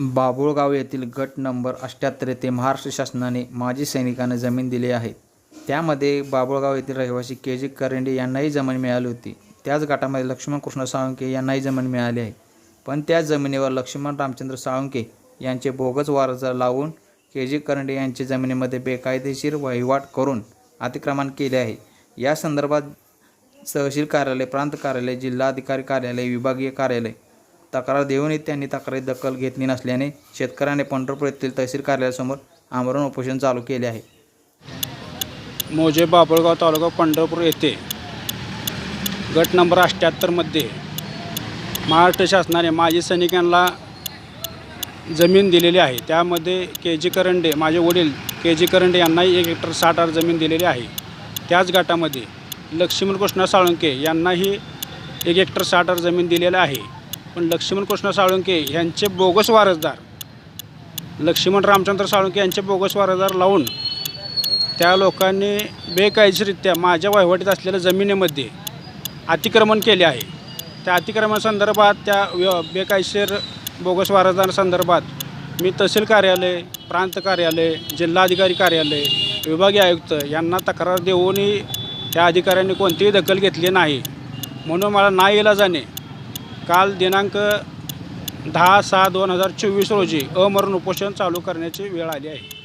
बाभुळगाव येथील गट नंबर अठ्ठ्याहत्तर येथे महाराष्ट्र शासनाने माजी सैनिकांना जमीन दिली आहे. त्यामध्ये बाभुळगाव येथील रहिवासी के जी करंडे यांनाही जमीन मिळाली होती. त्याच गटामध्ये लक्ष्मण कृष्ण साळुंके यांनाही जमीन मिळाली आहे. पण त्या जमिनीवर लक्ष्मण रामचंद्र साळुंके यांचे बोगस वारस लावून के जी करंडे यांच्या जमिनीमध्ये बेकायदेशीर वहिवाट करून अतिक्रमण केले आहे. या संदर्भात तहसील कार्यालय प्रांत कार्यालय जिल्हाधिकारी कार्यालय विभागीय कार्यालय तक्रार देऊनही त्यांनी तक्रारी दखल घेतली नसल्याने शेतकऱ्याने पंढरपूर येथील तहसील कार्यालयासमोर आमरण उपोषण चालू केले आहे. मोजे बाबळगाव तालुका पंढरपूर येथे गट नंबर अठ्ठ्याहत्तरमध्ये महाराष्ट्र शासनाने माजी सैनिकांना जमीन दिलेली आहे. त्यामध्ये के जी करंडे माझे वडील के जी करंडे यांनाही एक हेक्टर साठ आर जमीन दिलेली आहे. त्याच गटामध्ये लक्ष्मीकृष्ण साळुंके यांनाही एक हेक्टर साठ आर जमीन दिलेलं आहे. पण लक्ष्मण कृष्ण साळुंके यांचे बोगस वारसदार. लक्ष्मण रामचंद्र साळुंके यांचे बोगस वारसदार लावून त्या लोकांनी बेकायदेशीरित्या माझ्या वहिवाटीत असलेल्या जमिनीमध्ये अतिक्रमण केले आहे. त्या अतिक्रमणासंदर्भात त्या व्य बेकायदेशीर बोगस वारसदारांसंदर्भात मी तहसील कार्यालय प्रांत कार्यालय जिल्हाधिकारी कार्यालय विभागीय आयुक्त यांना तक्रार देऊनही त्या अधिकाऱ्यांनी कोणतीही दखल घेतली नाही. म्हणून मला ना जाणे काल दिनांक दहा सहा दोन हजार चोवीस रोजी अमरण उपोषण चालू करण्याची वेळ आली आहे.